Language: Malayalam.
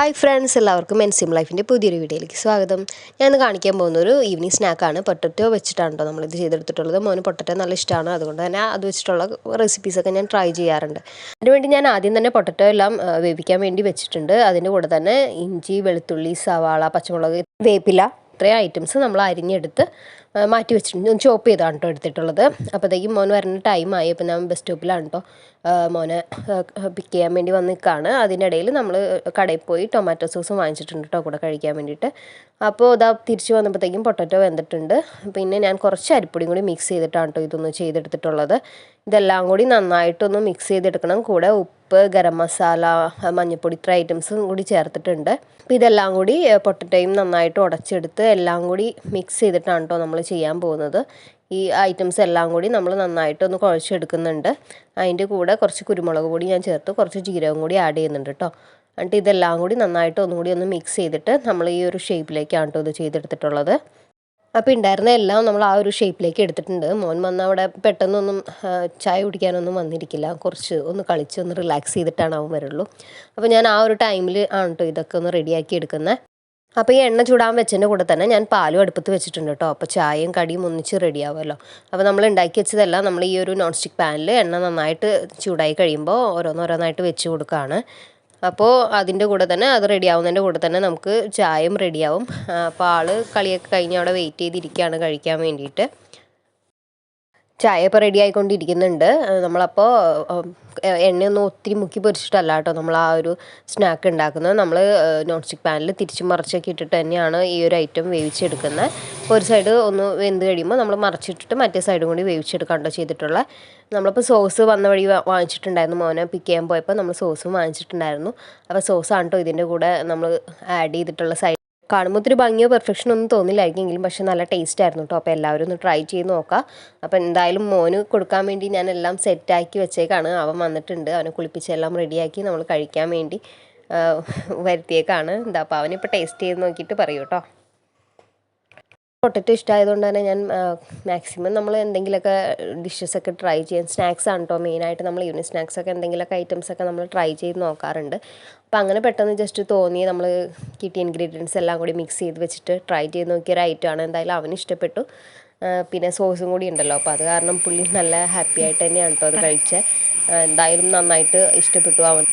ഹായ് ഫ്രണ്ട്സ് എല്ലാവർക്കും എൻ സിം ലൈഫിന്റെ പുതിയൊരു വീഡിയോയിലേക്ക് സ്വാഗതം. ഞാൻ കാണിക്കാൻ പോകുന്ന ഒരു ഈവനിങ് സ്നാക്കാണ് പൊട്ടറ്റോ വെച്ചിട്ടാണ് കേട്ടോ നമ്മളിത് ചെയ്തെടുത്തിട്ടുള്ളത്. മോന് പൊട്ടറ്റോ നല്ല ഇഷ്ടമാണ് അതുകൊണ്ട് തന്നെ അത് വെച്ചിട്ടുള്ള റെസിപ്പീസൊക്കെ ഞാൻ ട്രൈ ചെയ്യാറുണ്ട്. അതിനുവേണ്ടി ഞാൻ ആദ്യം തന്നെ പൊട്ടറ്റോ എല്ലാം വേവിക്കാൻ വേണ്ടി വെച്ചിട്ടുണ്ട്. അതിന്റെ കൂടെ തന്നെ ഇഞ്ചി വെളുത്തുള്ളി സവാള പച്ചമുളക് വേപ്പില ഇത്രയും ഐറ്റംസ് നമ്മൾ അരിഞ്ഞെടുത്ത് മാറ്റി വെച്ചിട്ടുണ്ട്. ചോപ്പ് ചെയ്താണ് കേട്ടോ എടുത്തിട്ടുള്ളത്. അപ്പോഴത്തേക്കും മോൻ വരുന്ന ടൈമായി അപ്പോൾ ഞാൻ ബസ് സ്റ്റോപ്പിലാണ് കേട്ടോ മോനെ പിക്ക് ചെയ്യാൻ വേണ്ടി വന്ന് നിൽക്കുകയാണ് അതിനിടയിൽ നമ്മൾ കടയിൽ പോയി ടൊമാറ്റോ സോസ് വാങ്ങിച്ചിട്ടുണ്ട് കേട്ടോ കൂടെ കഴിക്കാൻ വേണ്ടിയിട്ട്. അപ്പോൾ ഇതാ തിരിച്ച് വന്നപ്പോഴത്തേക്കും പൊട്ടറ്റോ വെന്തിട്ടുണ്ട്. പിന്നെ ഞാൻ കുറച്ച് അരിപ്പൊടിയും കൂടി മിക്സ് ചെയ്തിട്ടാണ് കേട്ടോ ഇതൊന്ന് ചെയ്തെടുത്തിട്ടുള്ളത്. ഇതെല്ലാം കൂടി നന്നായിട്ടൊന്ന് മിക്സ് ചെയ്തെടുക്കണം. കൂടെ ഉപ്പ് ഗരം മസാല മഞ്ഞൾപ്പൊടി ഇത്ര ഐറ്റംസും കൂടി ചേർത്തിട്ടുണ്ട്. അപ്പോൾ ഇതെല്ലാം കൂടി പൊട്ടറ്റോയും നന്നായിട്ട് ഉടച്ചെടുത്ത് എല്ലാം കൂടി മിക്സ് ചെയ്തിട്ടാണ് കേട്ടോ നമ്മൾ ചെയ്യാൻ പോകുന്നത്. ഈ ഐറ്റംസ് എല്ലാം കൂടി നമ്മൾ നന്നായിട്ട് നന്നായിട്ടൊന്ന് കുഴച്ചെടുക്കുന്നുണ്ട്. അതിന്റെ കൂടെ കുറച്ച് കുരുമുളക് പൊടി ഞാൻ ചേർത്ത് കുറച്ച് ജീരകം കൂടി ആഡ് ചെയ്യുന്നുണ്ട് കേട്ടോ എന്നിട്ട് ഇതെല്ലാം കൂടി നന്നായിട്ട് ഒന്നുകൂടി ഒന്ന് മിക്സ് ചെയ്തിട്ട് നമ്മൾ ഈ ഒരു ഷേപ്പിലേക്കാണ് കേട്ടോ ഇത് ചെയ്തെടുത്തിട്ടുള്ളത്. അപ്പോൾ ഉണ്ടായിരുന്ന എല്ലാം നമ്മൾ ആ ഒരു ഷേപ്പിലേക്ക് എടുത്തിട്ടുണ്ട്. മോൻ വന്ന അവിടെ പെട്ടെന്നൊന്നും ചായ കുടിക്കാനൊന്നും വന്നിരിക്കില്ല. കുറച്ച് ഒന്ന് കളിച്ച് ഒന്ന് റിലാക്സ് ചെയ്തിട്ടാണ് അവൻ വരുള്ളൂ. അപ്പോൾ ഞാൻ ആ ഒരു ടൈമിൽ ആണ് കേട്ടോ ഇതൊക്കെ ഒന്ന് റെഡിയാക്കി എടുക്കുന്നത് അപ്പോൾ ഈ എണ്ണ ചൂടാൻ വെച്ചതിന്റെ കൂടെ തന്നെ ഞാൻ പാലും അടുപ്പത്ത് വെച്ചിട്ടുണ്ട് കേട്ടോ. അപ്പോൾ ചായയും കടിയും ഒന്നിച്ച് റെഡി ആവുമല്ലോ. അപ്പോൾ നമ്മൾ ഉണ്ടാക്കി വെച്ചതെല്ലാം നമ്മൾ ഈ ഒരു നോൺ സ്റ്റിക്ക് പാനിൽ എണ്ണ നന്നായിട്ട് ചൂടായി കഴിയുമ്പോൾ ഓരോന്നോരോന്നായിട്ട് വെച്ച് കൊടുക്കുകയാണ്. അപ്പോൾ അതിന്റെ കൂടെ തന്നെ അത് റെഡി ആവുന്നതിന്റെ കൂടെ തന്നെ നമുക്ക് ചായയും റെഡിയാവും അപ്പോൾ ആൾ കളിയൊക്കെ കഴിഞ്ഞ് അവിടെ വെയിറ്റ് ചെയ്തിരിക്കുകയാണ് കഴിക്കാൻ വേണ്ടിയിട്ട്. ചായ ഇപ്പോൾ റെഡി ആയിക്കൊണ്ടിരിക്കുന്നുണ്ട് നമ്മളപ്പോൾ എണ്ണയൊന്നും ഒത്തിരി മുക്കി പൊരിച്ചിട്ടല്ല കേട്ടോ നമ്മൾ ആ ഒരു സ്നാക്ക് ഉണ്ടാക്കുന്നത്. നമ്മൾ നോൺ സ്റ്റിക്ക് പാനിൽ തിരിച്ച് മറിച്ചൊക്കെ ഇട്ടിട്ട് തന്നെയാണ് ഈ ഒരു ഐറ്റം വേവിച്ചെടുക്കുന്നത്. ഒരു സൈഡ് ഒന്ന് വെന്ത് കഴിയുമ്പോൾ നമ്മൾ മറിച്ചിട്ടിട്ട് മറ്റേ സൈഡും കൂടി വേവിച്ചെടുക്കാണ്ടോ ചെയ്തിട്ടുള്ള. നമ്മളിപ്പോൾ സോസ് വന്ന വഴി വാങ്ങിച്ചിട്ടുണ്ടായിരുന്നു മോനെ പിക്ക് ചെയ്യാൻ പോയപ്പോൾ നമ്മൾ സോസും വാങ്ങിച്ചിട്ടുണ്ടായിരുന്നു. അപ്പോൾ സോസാണ് കേട്ടോ ഇതിന്റെ കൂടെ നമ്മൾ ആഡ് ചെയ്തിട്ടുള്ള സൈഡ് കാണുമ്പോൾ ഒത്തിരി ഭംഗിയോ പെർഫെക്ഷൻ ഒന്നും തോന്നില്ലായിരിക്കെങ്കിലും പക്ഷെ നല്ല ടേസ്റ്റ് ആയിരുന്നു കേട്ടോ അപ്പോൾ എല്ലാവരും ഒന്ന് ട്രൈ ചെയ്ത് നോക്കാം. അപ്പോൾ എന്തായാലും മോന് കൊടുക്കാൻ വേണ്ടി ഞാൻ എല്ലാം സെറ്റാക്കി വെച്ചേക്കാണ്. അവൻ വന്നിട്ടുണ്ട്. അവനെ കുളിപ്പിച്ചെല്ലാം റെഡിയാക്കി നമ്മൾ കഴിക്കാൻ വേണ്ടി വരുത്തിയേക്കാണ്. എന്താ അപ്പോൾ അവനിപ്പോൾ ടേസ്റ്റ് ചെയ്ത് നോക്കിയിട്ട് പറയൂ കേട്ടോ പൊട്ടറ്റോ ഇഷ്ടമായതുകൊണ്ട് തന്നെ ഞാൻ മാക്സിമം നമ്മൾ എന്തെങ്കിലുമൊക്കെ ഡിഷസ് ഒക്കെ ട്രൈ ചെയ്യാൻ സ്നാക്സ് ആണ് കേട്ടോ മെയിനായിട്ട് നമ്മൾ ഈവനിങ് സ്നാക്സ് ഒക്കെ എന്തെങ്കിലുമൊക്കെ ഐറ്റംസ് ഒക്കെ നമ്മൾ ട്രൈ ചെയ്ത് നോക്കാറുണ്ട്. അപ്പോൾ അങ്ങനെ പെട്ടെന്ന് ജസ്റ്റ് തോന്നി നമ്മൾ കിട്ടിയ ഇൻഗ്രീഡിയൻസ് എല്ലാം കൂടി മിക്സ് ചെയ്ത് വെച്ചിട്ട് ട്രൈ ചെയ്ത് നോക്കിയ ഒരു ഐറ്റമാണ് എന്തായാലും അവന് ഇഷ്ടപ്പെട്ടു. പിന്നെ സോസും കൂടി ഉണ്ടല്ലോ. അപ്പോൾ അത് കാരണം പുള്ളി നല്ല ഹാപ്പി ആയിട്ട് തന്നെയാണ് കേട്ടോ അത് കഴിച്ചത് എന്തായാലും നന്നായിട്ട് ഇഷ്ടപ്പെട്ടു അവൻ!